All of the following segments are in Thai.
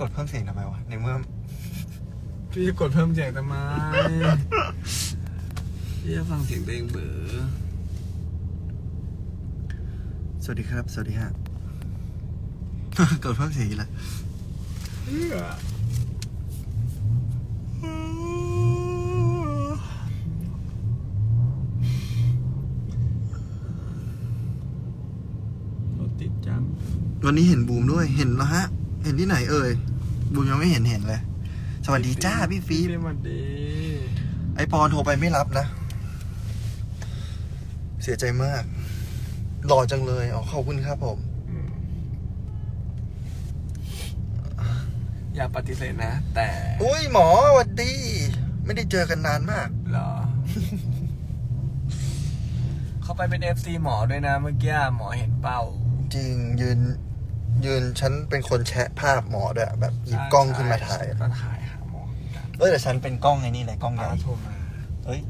กดเพิ่มเสียงทำไมวะ ในเมื่อ พี่จะกดเพิ่มเสียงทำไมพี่จะฟังเสียงตัวเองเบอสวัสดีครับ สวัสดีฮะ กดเพิ่มเสียงอีกแล้วเพื่อรถติดจัง วันนี้เห็นบูมด้วย เห็นแล้วฮะ เห็นที่ไหนเอ่ย บูมยังไม่เห็นเห็นเลย สวัสดีจ้าพี่ฟีบสวัสดีไอปอนโทรไปไม่รับนะ เสียใจมาก หล่อจังเลยอ๋อขอบคุณครับผมอืมอย่าปฏิเสธนะ แต่ อุ้ยหมอสวัสดี ไม่ได้เจอกันนานมากเหรอ เขาไปเป็นเอฟซีหมอด้วยนะเมื่อกี้หมอเห็นเป้า จริงยืน ยืนฉันเป็นคนแชะภาพหมอด้วยแบบหยิบกล้องขึ้นมาถ่าย ก็ถ่ายหาหมอเหมือนกันเอ้ยแต่ฉันเป็นกล้องไงนี่เลยกล้องใหญ่ป้าโทรมาเอ้ย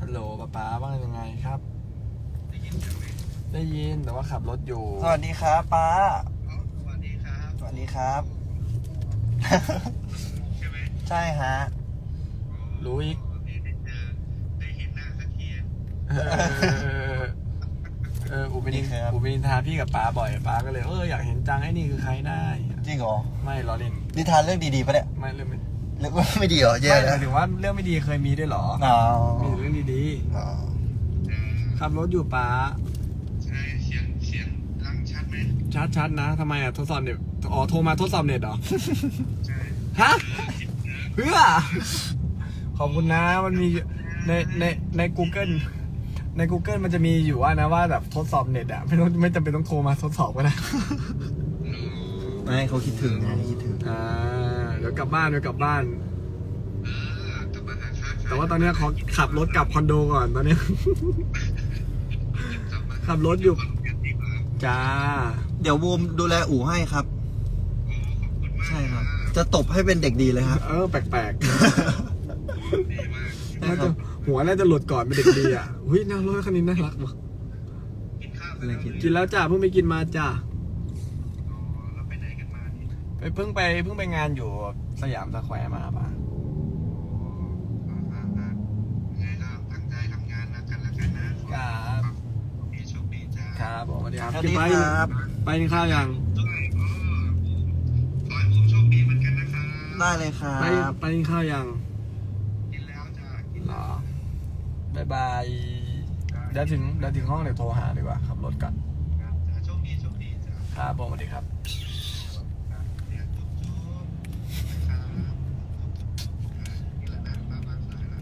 ฮัลโหลป้าป๊าว่ายังไงครับ ได้ยินแต่ว่าขับรถอยู่สวัสดีครับป้า สวัสดีครับ สวัสดีครับ ใช่ไหมใช่ฮะ รู้อีกนี่ได้เจอ ได้เห็นหน้าสักทีเออ เอออุปนินนี่ครับ อุปนินทาพี่กับป้าบ่อยป้าก็เลยเอออยากเห็นจังไอ้นี่คือใครได้จริงเหรอ ไม่ล้อเล่นนิทานเรื่องดีๆปะเนี่ยไม่เรื่องไม่เรื่องไม่ดีเหรอแย่ไม่หแล้วมายถึงว่าเรื่องไม่ดีเคยมีด้วยเหรออ๋อมีแต่เรื่องดีอ๋อๆขับรถอยู่ป้าใช่เสียงเสียงดังชัดไหมชัดๆนะทำไมอะทดสอบเน็ตอ๋อโทรมาทดสอบเน็ตเหรอ ใช่ฮะเพื่อขอบคุณนะมันมีในในใน Google ใน Google มันจะมีอยู่ว่านะว่าแบบทดสอบเน็ตอะไม่ต้องไม่จำเป็นต้องโทรมาทดสอบก็ได้ ไม่เขาคิดถึงไงคิดถึง อ่าเดี๋ยวกลับบ้านเดี๋ยวกลับบ้านเออกลับมาหาค้าขายแต่ว่าตอนเนี้ยขอขับรถกลับคอนโดก่อนตอนเนี้ยกลับมาขับรถอยู่ขอนแก่นดีกว่าจ้า เดี๋ยวบูมดูแลอู่ให้ครับโอ้ขอบคุณมากใช่ครับ จะตบให้เป็นเด็กดีเลยครับ เออ แปลกดีมากๆน่าจะ หัวน่าจะหลุดก่อนเป็นเด็กดีอะหุ้ยน่ารถคันนี้น่ารักว่ะกินข้าวอะไรกินกินแล้วจ้าเพิ่งไปกินมาจ้าอ๋อเราไปไหนกันมาเนี่ยไปเพิ่งไปเพิ่งไปงานอยู่สยามสแควร์มาป่ะอ๋ออ่าอ่าไงก็ตั้งใจทำงานนะกันละกันนะขอครับให้โชคดีจ้าครับผมสวัสดีครับสวัสดีไปครับ ไปกินข้าวยังด้วยอ๋อขอให้ผมโชคดีเหมือนกันนะครับได้เลยครัไปบ ไปกินข้าวยัง กินแล้วจ้ากิน เหร แล้ว อ บายบายเดี๋ยวถึงเดี๋ยวถึงห้องเดี๋ยวโทรหาดีกว่าขับรถก่อนครับจ้าโชคดีโชคดีจ้าครับผมสวัสดีครับครับเรียนจุ๊บจุ๊บนะครับนี่แหละนะบ้านบ้านสายละ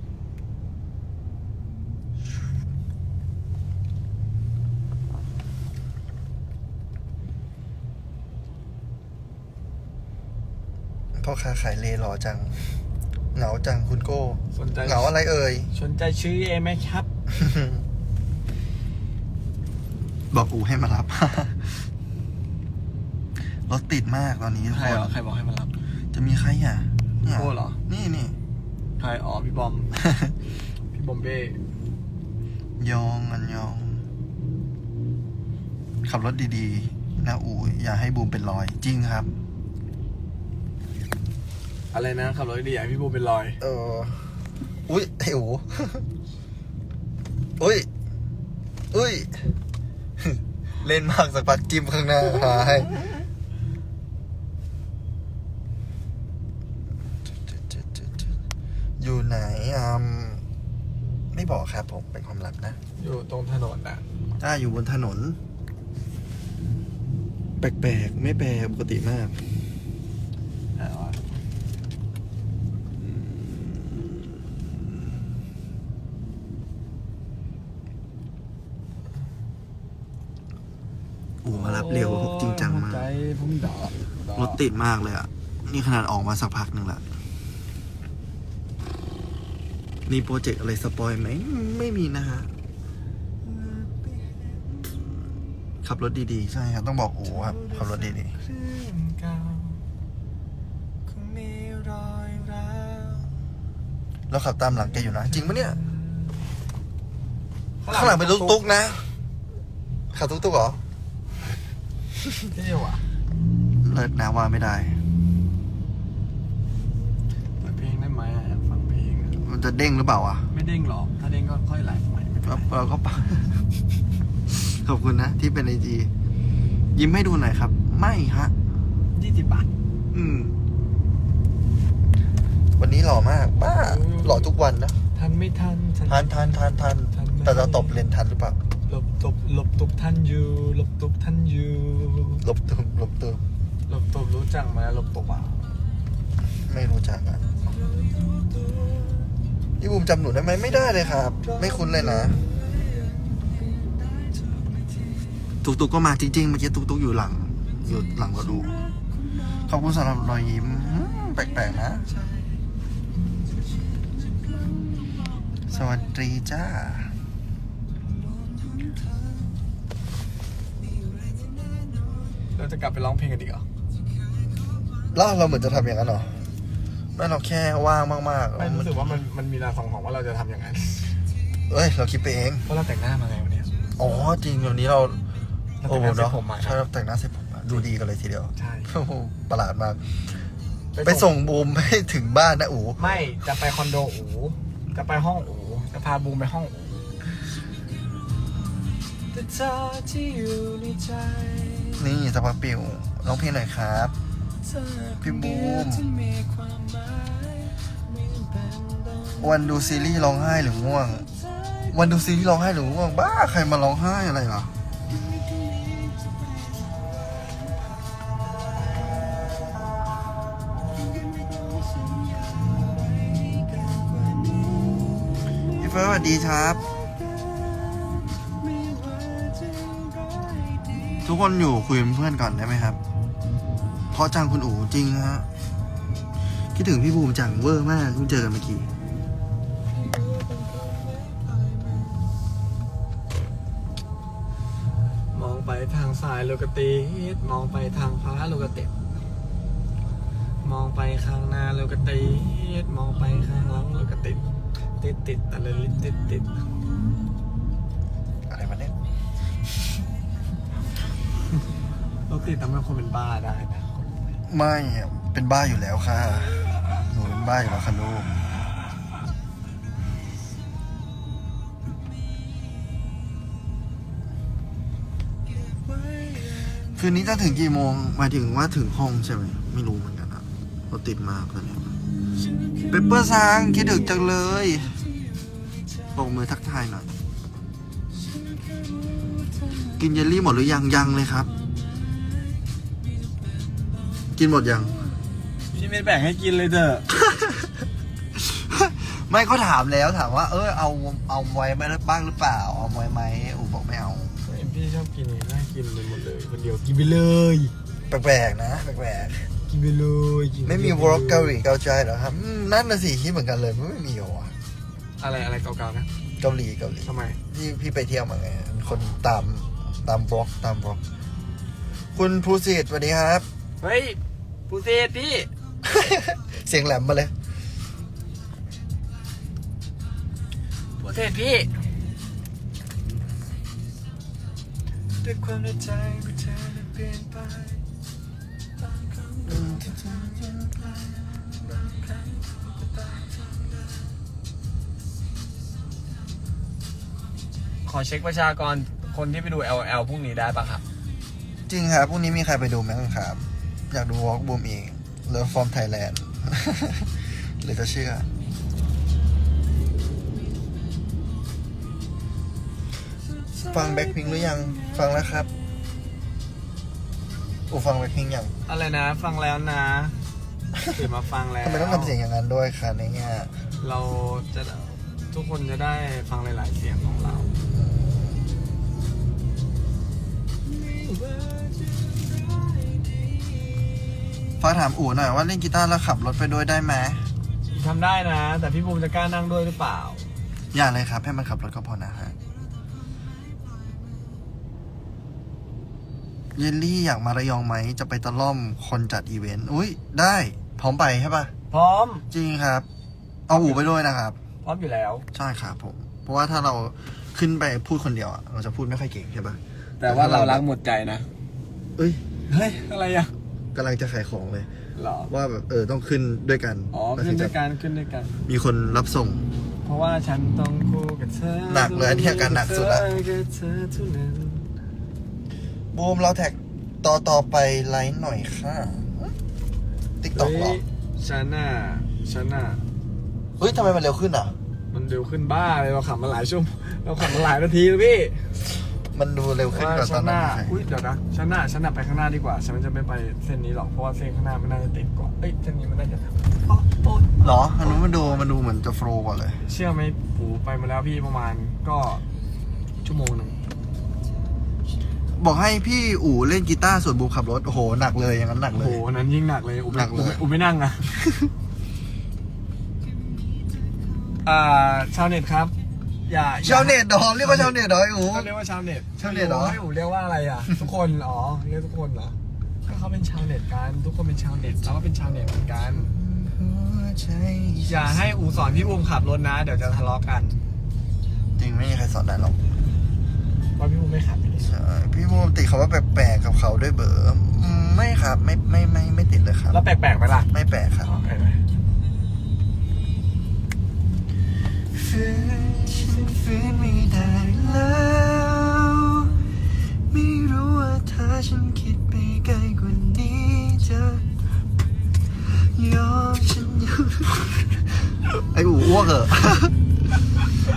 พ่อค้าขายเลหล่อจัง เหงาจังคุณโก้สนใจเหงาอะไรเอ่ยสนใจชื่อเอไหมครับ บอกอูให้มารับ รถติดมากตอนนี้ทุกใครคเหรอนใครบอกให้มารับ จะมีใครอะเนี่ยโก้เหรอ นี่นี่ ใครอ๋อพี่บอม พี่บอมเบ้ยองอันยอง ขับรถดีๆ นะอูอย่าให้บูมเป็นรอยจริงครับ อะไรนะขับรถดีอยากให้พี่บูมเป็นรอย เออ อุ้ยไอ้อูอุ้ย อุ้ย เล่นมากสักพักจิ้มข้างหน้าหายอยู่ไหนอืมไม่บอกครับผมเป็นความลับนะ อยู่ตรงถนนน่ะถ้าอยู่บนถนน แปลกๆ ไม่แปลกปกติมาก อ่าวะ อูมารับ เร็วจริงจังมากใจผมดอกรถติดมากเลยอะ นี่ขนาดออกมาสักพักหนึ่งละมีโปรเจกต์อะไรสปอยไหม ไม่มีนะฮะ ขับรถดีๆ ใช่ครับ ต้องบอกอูครับ ขับรถดีเครื่องเก่าคงมีรอยร้าวๆแล้วขับตามหลังแกอยู่นะ จริงปะเนี่ย ข้างหลังเป็นตุ๊กๆนะ ขับตุ๊กๆเหรอ เท่ว่ะเลิศนะว่าไม่ได้ เปิดเพลงได้ไหมอะอยากฟังเพลงอะมันจะเด้งหรือเปล่าอะไม่เด้งหรอก ถ้าเด้งก็ค่อยไลฟ์ใหม่ไม่เป็นเราไรเราก็ปะ ขอบคุณนะ ที่เป็นไอจียิ้มให้ดูหน่อยครับ ไม่ฮะ ยี่สิบบาท อืม วันนี้หล่อมาก บ้า หล่อทุกวันนะ ทันไม่ทันทันทันทันทันทันไหมแต่เราตบเรียนทันหรือเปล่า หลบตบหลบตบทันอยู่หลบตบทันอยู่ลบตุบลบตุบหลบตบรู้จักไหมหลบตบอะไม่รู้จักอะพี่บูมจำหนูได้ไหมไม่ได้เลยครับ ไม่คุ้นเลยนะตุกตุกก็มาจริงๆเมื่อกี้ตุกตุกอยู่หลัง อยู่หลังรถดูขอบคุณสำหรับรอยยิ้มอืมแปลกๆนะ สวัสดีจ้า เราจะกลับไปร้องเพลงกันอีกเหรอแล้วเราเหมือนจะทำอย่างนั้นเหรอไม่เราแค่ว่างมากๆไม่รู้สึกว่ามันมันมีรางสังหรณ์ว่าเราจะทำอย่างนั้นเอ้ยเราคิดไปเองเพราะเราแต่งหน้ามาไงวันเนี้ยอ๋อจริงวันนี้เราเราโอ้แต่งโหหน้าเสร็จเนาะผมมาใช่ครับแต่งหน้าเสร็จผมมาดูดีกันเลยทีเดียวใช่โอ้โหประหลาดมาก ไปส่งบูมให้ถึงบ้านนะอูไม่จะไปคอนโดอูจะไปห้องอูจะพาบูมไปห้องอูแต่เธอที่อยู่ในใจ นี่สปักปิวร้องเพลงหน่อยครับพี่บูมวันดูซีรีส์ร้องไห้หรือง่วง วันดูซีรีส์ร้องไห้หรือง่วง บ้าใครมาร้องไห้อะไรเหรอพี่เฟิร์สสวัสดีครับ ทุกคนอยู่คุยเป็นเพื่อนก่อนได้ไหมครับ เพราะจังคุณอู๋จริงฮะ คิดถึงพี่บูมจังเวอร์มากเพิ่งเจอกันเมื่อกี้ มองไปทางซ้ายโลกติดมองไปทางขวาโลกติดมองไปข้างหน้าโลกติดมองไปข้างหลังโลกติดติดติดอะลิดติดติด ติดทำให้คนเป็นบ้าได้นะไม่อะเป็นบ้าอยู่แล้วค่ะ หนูเป็นบ้าอยู่แล้วค่ะลูก คืนนี้จะถึงกี่โมงหมายถึงว่าถึงห้องใช่ไหม ไม่รู้เหมือนกันอะรถติดมากตอนนี้เปเปอร์ซางคิดถึงจังเลยบอกมือทักทายหน่อย กินเยลลี่หมดหรือยังยังเลยครับ กินหมดยัง พี่ไม่แบ่งให้กินเลยเถอะ ไม่เขาถามแล้วถามว่า เออเอาเอาไว้ไหมบ้างหรือเปล่า เอาไว้ไหมอูบอกไม่เอาพี่ชอบกินนี่น่ากินเลยหมดเลยคนเดียวกินไปเลย แปลกๆนะแปลกกินไปเลยกินๆไม่มีวอล์กเกาหลีเกาใจเหรอครับอืมนั่นน่ะสิคิดเหมือนกันเลยไม่มีเหรอวะอะไรอะไรเก่าๆนะเกาหลีเกาหลีทำไมที่พี่ไปเที่ยวมาไงคนตามตามบล็อกตามบล็อก คุณภูสิทธิ์สวัสดีครับ เฮ้ย ปูเซพี่เสียงแหลมมาเลยปูเซพี่ด้วยความในใจไม่เธอได้เปลี่ยนไปบางครั้งดูที่เธอยังไกลบางครั้งก็ตามทางเดินขอเช็คประชากรคนที่ไปดู LL พรุ่งนี้ได้ปะครับ จริงครับพรุ่งนี้มีใครไปดูไหมครับ อยากดูวอล์กบูมเองเลิฟฟอร์มไทยแลนด์หรือจะเชื่อ ฟังแบ็คพิงหรือยัง ฟังแล้วครับอูฟังแบ็คพิงยังอะไรนะ ฟังแล้วนะตื่นมาฟังแล้วทำไมต้องทำเสียงอย่างนั้นด้วยคะในเนี่ยเราจะทุกคนจะได้ฟังหลาย ๆ เสียงของเรา ฟ้าถามอู๋หน่อยว่าเล่นกีตาร์แล้วขับรถไปด้วยได้ไหมทำได้นะ แต่พี่ภูมิจะกล้านั่งด้วยหรือเปล่า อย่าเลยครับ ให้มันขับรถก็พอนะฮะเยลลี่อยากมาระยองไหมจะไปตะล่อมคนจัดอีเวนต์อุ้ยได้พร้อมไปใช่ปะพร้อม จริงครับ เอาอู๋ไปด้วยนะครับ พร้อมอยู่แล้ว ใช่ครับผม เพราะว่าถ้าเราขึ้นไปพูดคนเดียวอะเราจะพูดไม่ค่อยเก่งใช่ปะแต่ว่าเรารักหมดใจนะ เอ้ย เฮ้ย อะไรอะ กำลังจะขายของเลย หรอว่าแบบเออต้องขึ้นด้วยกันอ๋อแล้วขึ้นถึงด้จะวยกันขึ้นด้วยกัน มีคนรับส่ง เพราะว่าฉันต้องคู่กับเธอหนักเลยอันนี้อาการหนักสุดละคู่กับเธอเท่านั้นบูมเราแท็กต่อต่อไปไลน์หน่อยค่ะติ๊กต็อกหรอ เฮ้ยฉันน่ะฉันน่ะเฮ้ยทำไมมันเร็วขึ้นอะ มันเร็วขึ้นบ้าเลยเราขับมาหลายชั่วโมงเราขับมาหลายนาทีแล้วพี่ มันดูเร็วขึ้นว่ากว่าตฉัอนนนั้น่ะนใช่อุ้ยเดี๋ยวนะฉันน่ะฉันน่ะไปข้างหน้าดีกว่า ฉันจะไม่ไปเส้นนี้หรอกเพราะว่าเส้นข้างหน้ามันน่าจะติดกว่าเอ้ยเส้นนี้มันน่าจะโอ๊ะโอ๊ะหรออันนู้นมันดูมันดูเหมือนจะโฟล์กว่าเลย เชื่อไหมปูไปมาแล้วพี่ประมาณก็ชั่วโมงหนึ่งบอกให้พี่อู๋เล่นกีตาร์ส่วนบูมขับรถ โอ้โห หนักเลยอย่างนั้นหนักโอ้เลโหย อันนั้นยิ่งหนักเลยอุบหนักเลย อุบไม่นั่งอะอ่าชาวเน็ตครับ อย่าอย่ชาวเน็ตดอเรียกว่าชาวเน็ตดอไอ้อู๋ เขาเรียกว่าชาวเน็ตชาวเน็ตเหรอให้อูเรียกว่าอะไรอะ ทุกคนอ๋อเรียกทุกคนเหรอก็เขาเป็นชาวเน็ตกัน ทุกคนเป็นชาวเน็ตเราก็เป็นชาวเน็ตเหมือนกัน อย่าให้อูสอนพี่อูมขับรถนะ เดี๋ยวจะทะเลาะกันจริงไม่มีใครสอนได้หรอกว่าพี่อูมไม่ขับอย่างนี้ใช่พี่บูมติดคำว่าแปลกๆกับเขาด้วยเบอร์อืมไม่ครับไม่ไม่ไม่ไม่ติดเลยครับ แล้วแปลกๆไปล่ะไม่แปลกครับ อ๋อไปไปฝืนฉันฝืนไม่ได้ แล้วไม่รู้ว่าถ้าฉันคิดไปไกลกว่านี้จะยอมฉันอยู่ไอ้อูอ้วกเหรอ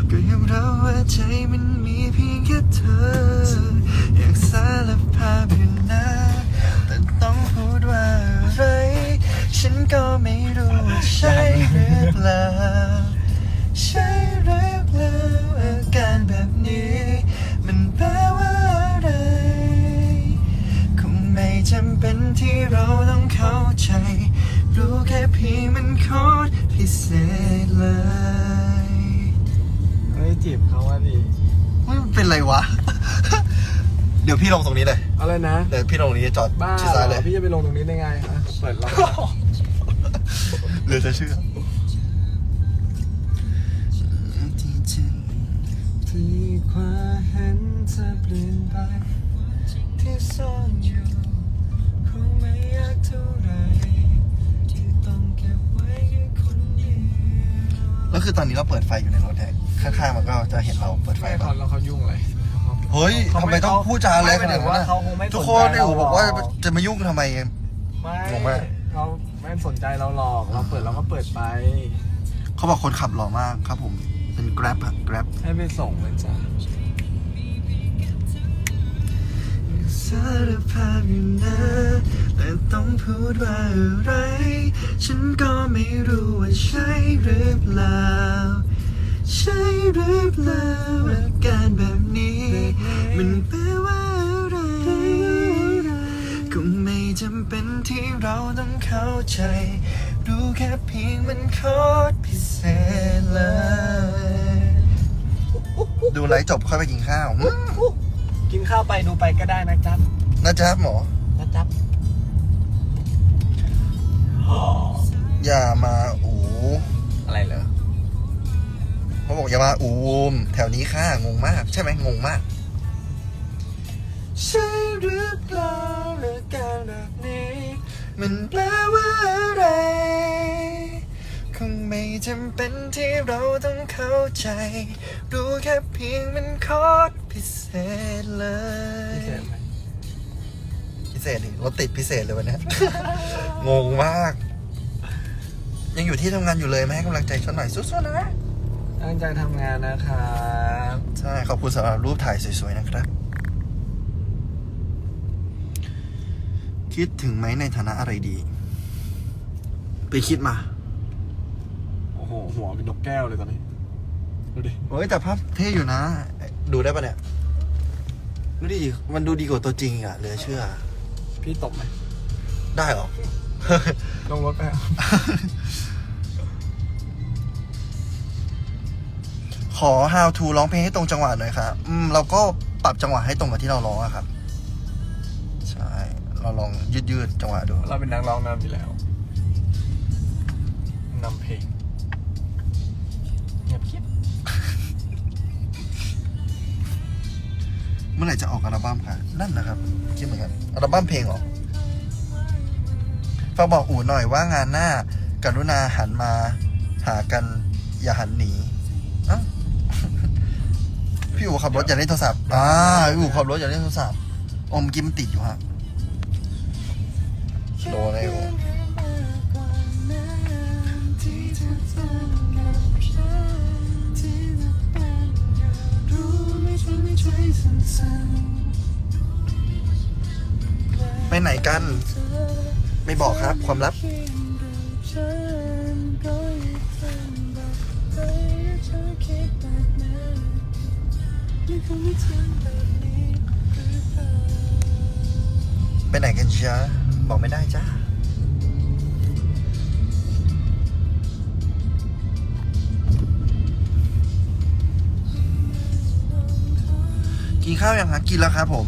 ก็ยอมรับว่าใจมันมีเพียงแค่เธอ อยากสารภาพอยู่นะแต่ต้องพูดว่าอะไรฉันก็ไม่รู้ว่าใช่หรือเปล่าใช่หรือ เปล่าอาการแบบนี้ มันแปลว่าอะไร คงไม่จำเป็นที่เราต้องเข้าใจ รู้แค่เพียงมันโคตรพิเศษเลยเฮ้ยจีบเขาว่าดิมันเป็นไรวะ เดี๋ยวพี่ลงตรงนี้เลย อะไรนะ เดี๋ยวพี่ลงตรงนี้จอดบ้าชิดซ้ายเหเลรอยพี่จะไปลงตรงนี้ได้ไงฮะเปิดเราเหลือจะเชื่อ ที่ความเห็นจะเปลี่ยนไปที่ซ่อนอยู่คงไม่ยากเท่าไหรที่ต้องเก็บไว้แค่คนเดียวแล้วคือตอนนี้เราเปิดไฟอยู่ในรถแท็กข้างๆมันก็จะเห็นเราเปิดไฟไม่ปะเขาแล้วเขายุ่งอะไรเฮ้ยเขาทำไมต้องพูดจาอะไรขนาดไม่หมยถึงนั้นว่าอะเขาคงไม่ทุกสคนใจไอ้อูบอกว่าเรหรจะมายุ่งทำไม ไม่งงมาก เขาไม่สนใจเราหรอก เราเปิดเราก็เปิดไป เขาบอกคนขับหล่อมากครับผม เป็น grab อะ grab ให้ไปส่งเลยจ้ะ สารภาพอยู่นะแต่ต้องพูดว่าอะไร ฉันก็ไม่รู้ว่าใช่หรือเปล่า ใช่หรือเปล่าอาการแบบนี้ มันแปลว่าอะไรคงไม่จำเป็นที่เราต้องเข้าใจ รู้แค่เพียงมันโคตรพิเศษเลย ดูไลฟ์จบค่อยไปกินข้าวอืมกินข้าวไปดูไปก็ได้นะจ๊ะนะจ๊ะหมอ นะจ๊ะอย่ามาอูอะไรเหรอเขาบอกอย่ามาอูมแถวนี้ค่ะงงมาก ใช่ไหมงงมาก ใช่หรือเปล่าอาการแบบนี้ มันแปลว่าอะไรค งไม่จำเป็นที่เราต้องเข้าใจ รู้แค่เพียงมันโคตรพิเศษเลย พิเศษไหมพิเศษดิรถติดพิเศษเลยวันเนี้ย งงมาก ยังอยู่ที่ทำงานอยู่เลยมาให้กำลังใจฉันหน่อยสู้ๆนะ ตั้งใจทำงานนะครับใช่ ขอบคุณสำหรับรูปถ่ายสวยๆนะครับ คิดถึงไหมในฐานะอะไรดี ไปคิดมาโอ้โหหัวเป็นนกแก้วเลยตอนนี้ ดูดิ โอ้ยแต่ภาพเท่อยู่นะ ดูได้ปะเนี่ย ดูดิ มันดูดีกว่าตัวจริงอะเหลือเชื่อ พี่ตบไหมได้เหรอ ลงรถไปอะขอ how to ร้องเพลงให้ตรงจังหวะหน่อยครับอืมเราก็ปรับจังหวะให้ตรงกับที่เราร้องอะครับ ใช่ เราลองยืดยืดๆจังหวะดู เราเป็นนักร้องนำอยู่แล้วนำเพลง มื่อไหร่จะออกอัลบั้มค่ะ นั่นนะครับ คิดเหมือนกัน อัลบั้มเพลงเหรอฝากบอกอู๋หน่อยว่างานหน้ากรุณาหันมาหากันอย่าหันหนีอ้าพี่อู๋ขับรถอย่าเล่นโทรศัพท์ อ่าพี่อู๋ขับรถอย่าเล่นโทรศัพท์ อมกี้มันติดอยู่ฮะโดนอะไรอู๋ ไปไหนกัน ไม่บอกครับ ความลับ ไปไหนกันจ้าบอกไม่ได้จ้า กินข้าวยังคะกินแล้วครับผม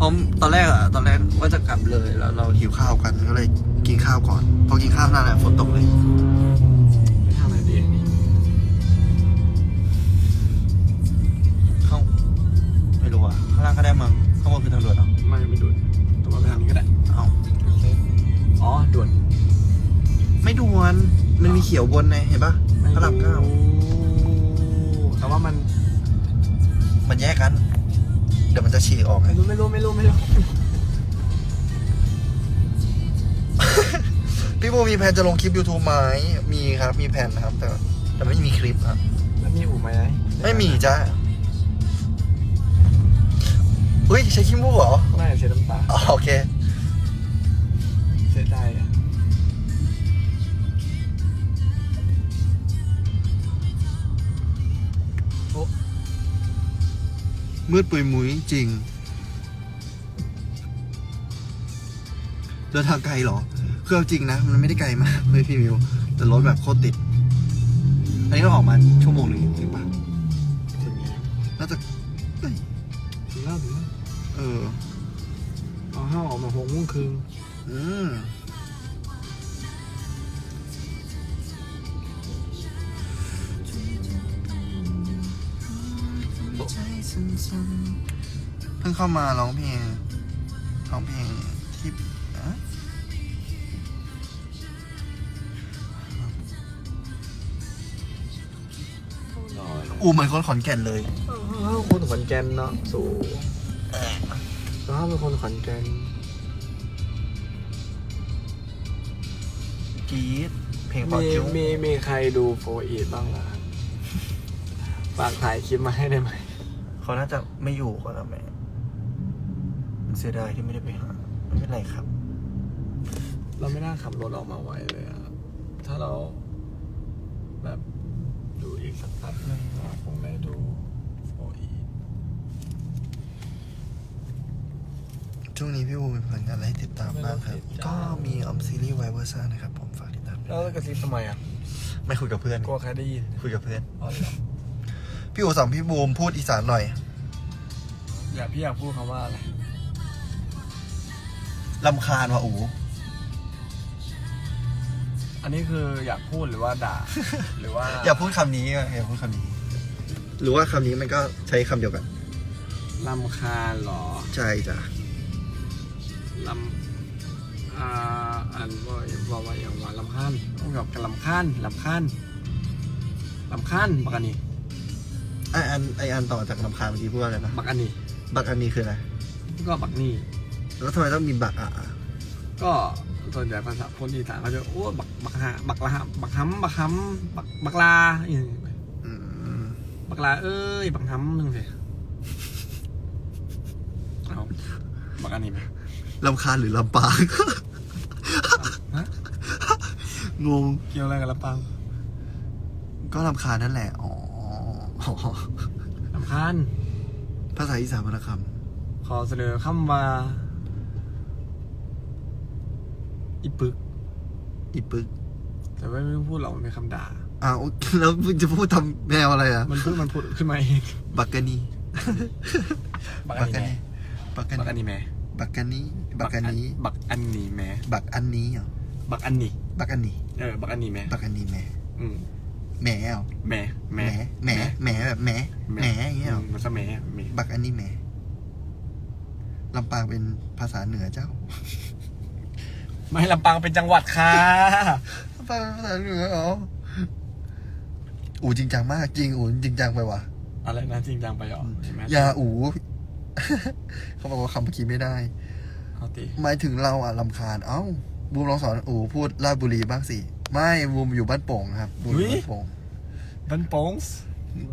ผมตอนแรกอะตอนแรกว่าจะกลับเลยแล้วเราหิวข้าวกันก็เลยกินข้าวก่อน พอกินข้าวนั่นแหละฝนตกเลยไปทางไหนดีเข้าไม่รู้อะข้างล่างก็ได้มั้งข้างบนคือทางด่วนเหรอไม่ไม่ด่วนแตัวาไปทางนี้ก็ได้เอ้าอ๋อด่วน ไม่ด่วนมันมีเขียวบนไงเห็นปะพระรามเก้า แต่ว่ามัน มันแยกกัน เดี๋ยวมันจะฉีกออกไง ไม่รู้ไม่รู้ไม่รู้ไม่รู้พี่โบมีแผนจะลงคลิป YouTube ไหมมีครับ มีแผนนะครับ แต่แต่ไม่มีคลิปครับ แล้วมีอู่ไหมไม่มีจ้าเฮ้ยใช้ขี้มูกเหรอ ไม่เสียน้ำตาอ๋อโอเค เสียใจอะ มืดปุยมุ้ยจริง เดินทางไกลเหรอ คือเอาจริงนะ มันไม่ได้ไกลมากเลยพี่มิว แต่รถแบบโคตรติด อันนี้เราออกมาชั่วโมงหนึ่งถึงปะถึงไงน่าจะเอ้ยถึงแล้วถึงแล้วเออเอาห้าออกมาหกโมงครึ่งอืม เพิ่งเข้ามาร้องเพลงร้องเพลงที่อะอูเหมือนคนขอนแก่นเลยอ้าวคนขอนแก่นเนาะสูอ้าวเป็นคนขอนแก่นกรีดเพลงปอมีจิ้วมีมีใครดูโฟอีบ้างล่ะครับฝากถ่ายคลิปมาให้ได้ไหม เขาน่าจะไม่อยู่ก็แล้วแม่เสียดายที่ไม่ได้ไปหา ไม่เป็นไรครับ เราไม่น่าขับรถออกมาไวเลยอะถ้าเรา แบบดูอีกสักพักหนึงเราคงได้ดูโฟอีช่วงนี้พี่บูมีผลงานอะไรให้ติดตามบ้างครับ ก็มีออมซีรีส์ไวเวอร์ซ่านะครับ ผมฝากติดตามด้วยแล้วกระซิบทำไมอะ ไม่คุยกับเพื่อน กลัวใครได้ยิน คุยกับเพื่อน อ๋อเหรอ พี่อูสั่งพี่บูมพูดอีสานหน่อย อยากพี่อยากพูดคำว่าอะไรลำคาญว่ะอูอันนี้คืออยากพูดหรือว่าด่า หรือว่าอย่าพูดคำนี้อะอย่าพูดคำนี้ หรือว่าคำนี้มันก็ใช้คำเดียวกันลำคาญเหรอใช่จ้ะลำอ่าอันว่าว่าว่าอย่างว่าลำคาญต้องกับกันลำคาญลำคาญลำคาญบักอันนี้ ไออันไออันต่อจากลำคาญเมื่อกี้พูดว่าอะไรนะบักอันนี้ บักอันนี้คืออะไรก็บักนี่ แล้วทำไมต้องมีบักอะก็ส่วนใหญ่ภาษาคนอีสานเขาจะโอ้บักบักฮะบักละฮะบักฮัมบักฮัมบักบักลาอย่างนี้อืมบักลาเอ้ยบักฮัมนึงสิเอาบักอันนี้ไหมลำคาญหรือลำปาง ฮะงง เกี่ยวอะไรกับลำปางก็ลำคาญนั่นแหละ อ๋อ ลำคาญภาษาอีสานวรรณคขอเสนอคำว่า อีปึกำอีปึกแต่ว่าไม่ต้องพูดหรอกมันเป็นคำด่า อ้าวแล้วมึงจะพูดทำแนวอะไรอะ มันพูดมันพูดขึ้นมาเองบักกะนีบักอันนี้แม่บักกะบักอันนีนี้แม่บักกะนีบักกะนีบักอันนี้แม่บักอันนี้เหรอบักอันนี้ บักอันนี้เออ บักอันนี้แม่บักอันนี้แม่อืม แหมเอาแหมแหมแหมแหมแบบแหมแหมอย่างเงี้ยเหรอมันจะแหมแหมบักอันนี้แหมลำปางเป็นภาษาเหนือเจ้า ไม่ลำปางเป็นจังหวัดค่ะลำปางเป็นภาษาเหนือเหรออูจริงจังมากจริงอูจริงจังไปว่ะอะไรนะจริงจังไปหรอเห็นไหมอยาอูเขาบอกว่าคำเมื่อกี้ไม่ได้เอาตีหมายถึงเราอะลำคาญเอ้าบูมลองสอนอูพูดราชบุรีบ้างสิ ไม่บูมอยู่บ้านโป่งครับบูมอยู่บ้านโป่งบันโป้งส์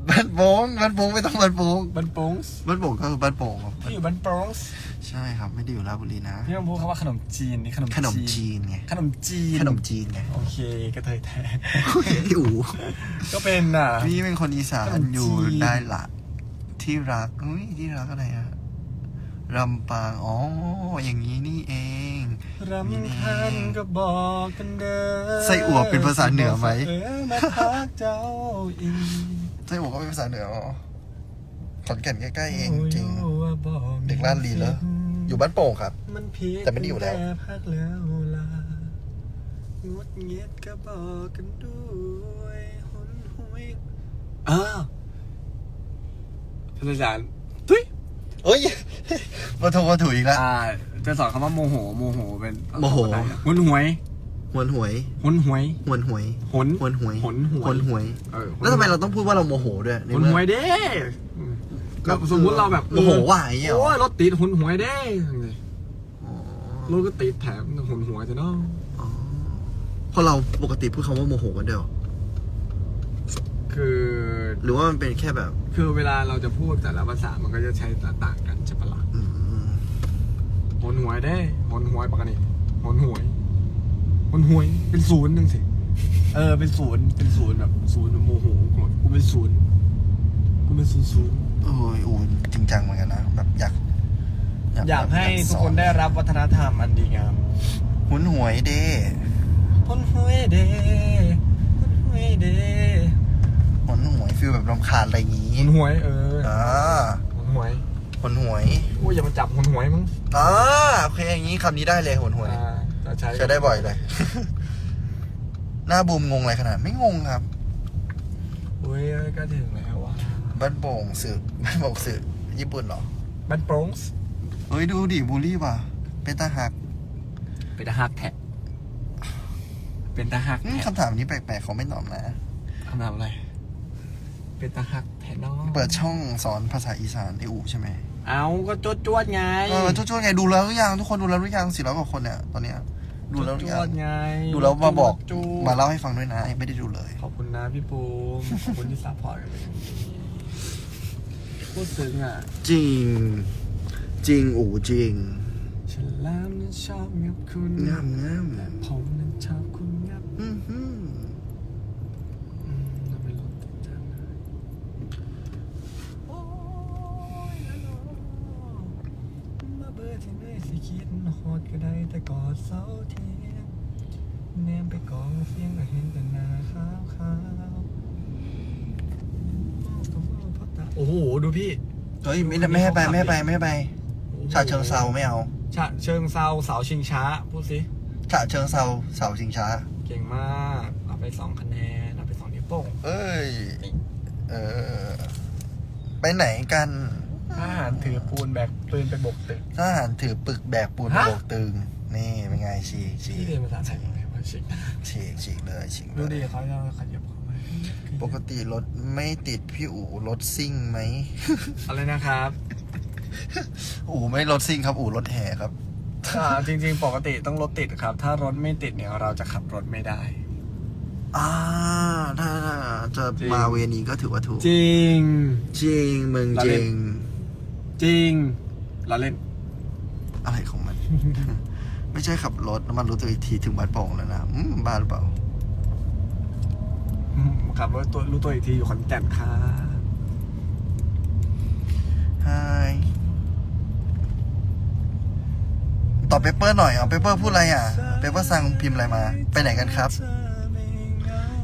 บ้านโป่งบ้านโป่งไม่ต้องบ้านโป่งบันโป้งส์บ้านโป่งก็คือบ้านโป่งครับพี่อยู่บันโป้งส์ใช่ครับไม่ได้อยู่ราชบุรีนะพี่ต้องพูดคำว่าขนมจีนนี่ขนมขนมจีนไงขนมจีนขนมจีนไงโอเคกระเทยแท้อูก็เป็นอะพี่เป็นคนอีสาขนนมจีนอยู่ได้ละที่รักอุ้ยที่รักอะไรอะ ลำปาง อ๋อ อย่างนี้นี่เอง รำคาญก็บอกกันเด้อไส้อั่วเป็นภาษาเหนือไหม เออมาทักเจ้าอีกใช่บอกว่าเป็นภาษาเหนืออ๋อขอนแก่นใกล้ๆเองจริงโอ้ยว่าบอกเด็กลาดลีเหรออยู่บ้านโป่งครับ มันผิดแต่ไม่ได้อยู่แล้ว พักแล้วลางดเงียดก็บอกกันด้วยหนหวยอ่าท่านอาจารย์ทุย เอ้ยมาโทรมาถูอีกแล้ว อ่า จะสอนคำว่าโมโห โมโหเป็นโมโหหนหวยหวนหวยหนหวยหวนหวยหนหวนหวยหนหวยหวนหวยเออแล้วทำไมเราต้องพูดว่าเราโมโหด้วยในหนเมื่อหวยเด้แบบสมมุติเราแบบโมโหว่าอย่างเงี้ยเหรอโอ้ยรถติดหนหวยเด้อ๋อรถก็ติดแถมหนหวยจะเนาะอ๋อเพราะเราปกติพูดคำว่าโมโหกันเดียว คือหรือว่ามันเป็นแค่แบบ คือเวลาเราจะพูดแต่ละภาษามันก็จะใช้ต่างกันใช่ปะล่ะอืมหนหวยได้หนหวยปกติหนหวยหนหวยเป็นศูนย์หนึ่งสิเออเป็นศูนย์เป็นศูนย์แบบศูนย์แบบโมโหโกรธกูเป็นศูนย์กูเป็นศูนย์ศูนย์โอ้ยโอ้ยจริงจังเหมือนกันนะแบบอยากอยากให้ทุกคนได้รับวัฒนธรรมอันดีงามหวนหวยเด้หนหวยเด้หนหวยเด้หวนหวย ฟีลแบบรำคาญอะไรอย่างงี้หนหวยเอออ่าหนหวยหวนหวยโอ้ยอย่ามาจับหนหวยมั้งอ่าโอเคอย่างนี้คำนี้ได้เลยหวนหวยอ่าจะใช้ใช้ได้บ่อยเลย หน้าบูมงงอะไรขนาด ไม่งงครับโอ้ยก็ถึงแล้วว่ะบ้านโป่งสื่อบ้านโป่งสื่อญี่ปุ่นเหรอบันโปรงส์เฮ้ยดูดิบูลลี่ว่ะเป็นตาหัก เป็นทหารแท็กเป็นทหารอืมแท็กคำถามนี้แปลกๆเขาไม่ตอบนะคำถามอะไร เป็นทหารแท็กน้องเปิดช่องสอนภาษาอีสานในอู่ใช่ไหมเอาก็จวดจวดๆไงเออช่วยๆไงดูแล้วหรือยังทุกคนดูแล้วหรือยังสี่ร้อยกว่าคนเนี่ยตอนเนี้ยดูแล้วหรือจยัวงดๆไงดูแล้วมาบอกจูดมาเล่าให้ฟังด้วยนะไม่ได้ดูเลย ขอบคุณนะพี่ปูมขอบคุณที่ซัพพอร์ตกันเลยพูดซึ้งอะ จริง จริงอู่จริงฉันแล้วนั้นชอบงับคุณงามงามและผมนั้น กองเสียงก็เห็นแต่หน้าขาวขาวโอ้โห ดูพี่ เฮ้ยไม่ไม่ให้ไปไม่ให้ไปไม่ให้ไปฉะเชิงเซาไม่เอาฉะเชิงเซาเสาชิงช้า พูดสิฉะเชิงเซาเสาชิงช้า เก่งมากเอาไปสองคะแนนเอาไปสองนิ้วโป้งเอ้ย เออ ไปไหนกันทหารถือปูนแบกปืนไปบกตึกทหารถือปึกแบกปูนฮะโบกตึงนี่เป็นไงฉีกฉีที่กเรียนภาษาไทย ยังไงว่าชิงฉีกฉีกเลยฉีกเลดูยดิเขาจะขยับเข้ามาปกติรถไม่ติดพี่อู๋รถซิ่งไหม อะไรนะครับอู๋ไม่รถซิ่งครับ อู๋รถแห่ครับ อ่าจริง ๆ ปกติต้องรถติดครับ ถ้ารถไม่ติดเนี่ยเราจะขับรถไม่ได้ อ่าถ้าจะจริง มาเวนี้ก็ถือว่าถูก จริง จริงเมืองเราจเล่รินงจริงเราเล่นอะไรของมัน ไม่ใช่ขับรถแล้วมันรู้ตัวอีกทีถึงบ้านโป่งแล้วนะอืมบ้าหรือเปล่าขับรถตัวรู้ตัวอีกทีอยู่ขอนแก่นค่ะไฮตอบเปเปอร์หน่อยเอาเปเปอร์พูดอะไรอะเปเปอร์สั่งพิมพ์อะไรมา ไปไหนกันครับ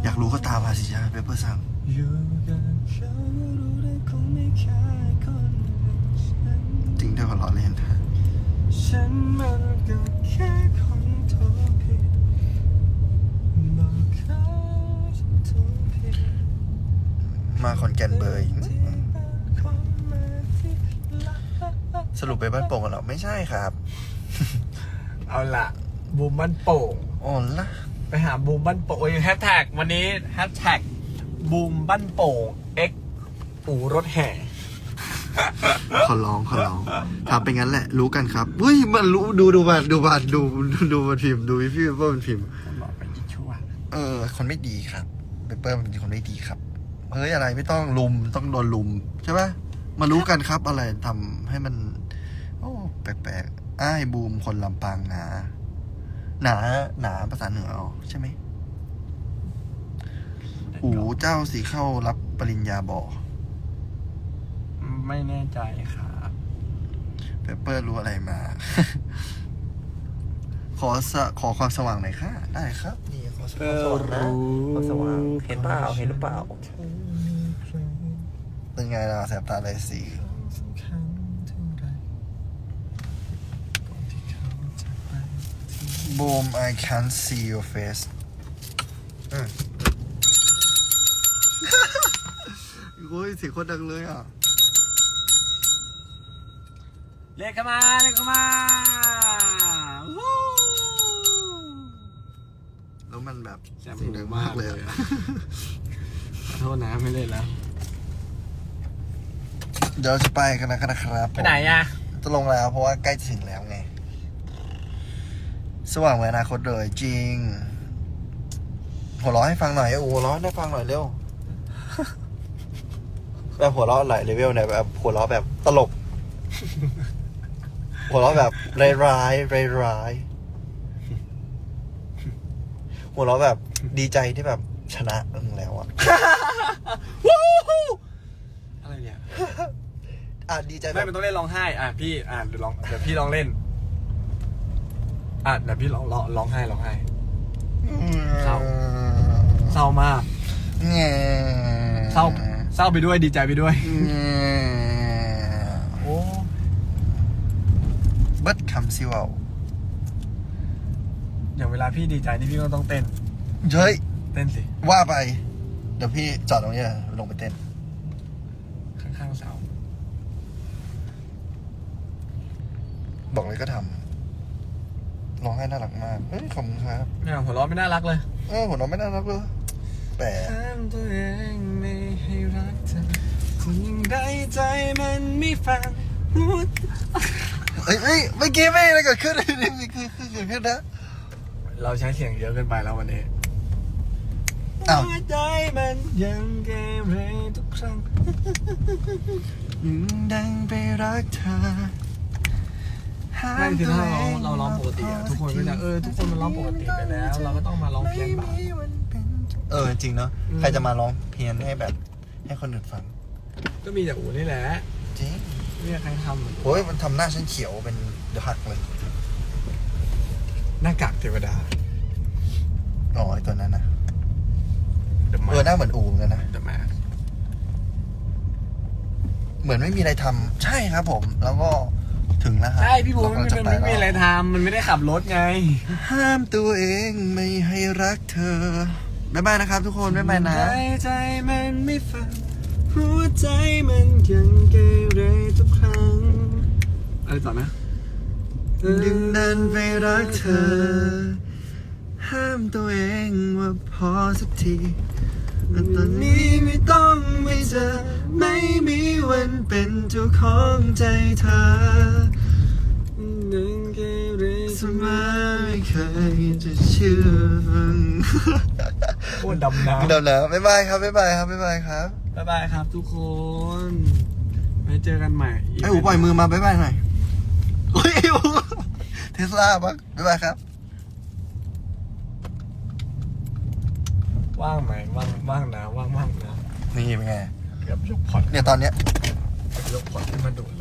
อยากรู้ก็ตามมาสิจ้าเปเปอร์สั่งอยู่กันเขารู้ได้คงไม่แค่คนหนึ่งฉันจริงด้วยขอล้อเล่น ฉันมันก็แค่คนโทรผิดบอกเขาฉันโทรผิดมาขอนแก่นเบยสรุปไปบ้านโป่งกันเหรอไม่ใช่ครับ เอาละบูมบ้านโป่งอ๋อละไปหาบูมบ้านโป่งโอ้ยแฮชแท็กวันนี้แฮชแท็กบูมบ้านโป่ง X อู่รถแห่ ขอร้องขอร้องครับเป็นงั้นแหละ รู้กันครับเฮ้ยมันรู้ดูดูบัตรดูบัตรดูดูมันพิมพ์ดูพี่พี่เปิ้ลมันพิมพ์บอกไปยิ่ชั่วเออ คนไม่ดีครับเปเปอร์มันเป็นคนไม่ดีครับเฮ้ยอะไรไม่ต้องลุมต้องโดนลุมใช่ปะมารู้กันครับอะไรทำให้มัน โอ้แปลกๆอ้ายบูมคนลำปางหนาหนาหนาภาษาเหนือเอาใช่ไหมอูเจ้าสีเข้ารับปริญญาบ่อ ไม่แน่ใจครับเปเปอร์รู้อะไรมา ขอสะขอความสว่างหน่อยค่ะ ได้ครับ นี่ขอความสว่างนะความสว่าง เห็นเปล่า เห็นหรือเปล่า เป็นไงล่ะแสบตาเลยสี Boom I can't see your face อืมโอ้ยเสียงโคตรดังเลยอะ เรียกเข้ามาเรียกเข้ามาวู้แล้วมันแบบแสบเสียงหูดังมามากกเลเลยยอะอะ ขอโทษนะไม่เล่นแล้ว เดี๋ยวเราจะไปกันนะครับไปไหนอะจะลงแล้วเพราะว่าใกล้จะถึงแล้วไง สว่างไว้อนาคตเลยจริง หัวเราะให้ฟังหน่อยโอ้หัวเราะให้ฟังหน่อยเร็ว แบบหัวเราะหลายเลเวลเนี่ยแบบหัวเราะแบบตลก หัวเราะแบบร้ายร้ายร้ายร้ายๆหัวเราะแบบดีใจที่แบบชนะมึงแล้วอะอะไรเนี่ยอะดีใจแบไม่บมันต้องเล่นร้องไห้ อะพี่อะเดี๋ยวลองเดี๋ยวพี่ลองเล่น อะเดี๋ยวพี่ลองร้องร้องไห้ร้องไห้ เศร้า เศร้ามากแง่เศร้าเศร้าไปด้วยดีใจไปด้วยแง่ โอ้ เบิดคำซิเวาอย่างเวลาพี่ดีใจนี่พี่ก็ต้องเต้น เฮ้ย เต้นสิ ว่าไป เดี๋ยวพี่จอดตรงนี้ลงไปเต้น ข้างๆเสาบอกเลยก็ทำร้องให้น่ารักมากเฮ้ยขอบคุณครับเนี่ยหัวเราะไม่น่ารักเลยเออหัวเราะไม่น่ารักเลยแต่ห้ามตัวเองไม่ให้รักเธอคนยังได้ใจมันไม่ฟังพูด เอ้ยเอ้ยเมื่อกี้ไม่อะไรเกิดขึ้นนี่คือคือเกิดขึ้นนะ เราใช้เสียงเยอะเกินไปแล้ววันนี้อ้าวหัวใจมันยังเกเรทุกครั้งยังดังไปรักเธอไม่คือถ้าเราเราร้องปกติอะทุกคนก็จะเออทุกคนมันร้องปกติไปแล้ว เราก็ต้องมาร้องเพี้ยนบ้างเออจริงเนาะอืมใครจะมาร้องเพี้ยนให้แบบ ให้คนอื่นฟัง ก็มีแต่อูนี่แหละจริง ไม่มีใครทำโอ้ยมันทำหน้าฉันเขียวเป็นเดือดหักเลย หน้ากากเทวดาอ๋อไอตัวนั้นนะเดอะมาเออหน้าเหมือนอูเหมือนกันนะ เดอะมาเหมือนไม่มีอะไรทำใช่ครับผม แล้วก็ถึงแล้วฮะใช่พี่บูมเรามันกำลังจะไม่ปมีอะไรแล้วทำมันไม่ได้ขับรถไง ห้ามตัวเองไม่ให้รักเธอบ๊ายบายนะครับทุกคนบ๊ายบายนะ ใจใจมันไม่ฟัง หัวใจมันยังเกเรทุกครั้งอะไรต่อนะดึงดันไปรักเธอ ห้ามตัวเองว่าพอสักทีแต่ตอนนี้ไม่ต้องไม่เจอ ไม่มีวันเป็นเจ้าของใจเธอยังเกเรเสมอไม่เคยจะเชื่อโคตรดำน้ำ เดี๋ยวนะบ๊ายบายครับบ๊ายบายครับบ๊ายบายครับ บ๊ายบายครับทุกคนไว้เจอกันใหม่ไอ้หูปล่อยมือมาบ๊ายบายหน่อยโอ้ยไอ้หูเทสลาปะบ๊ายบายครับ ว่างไหมว่างว่างนะว่างว่างนะนี่เป็นไงเกือบยกพอร์ตเนี่ยตอนเนี้ย เกือบยกพอร์ตขึ้นมาดูเลย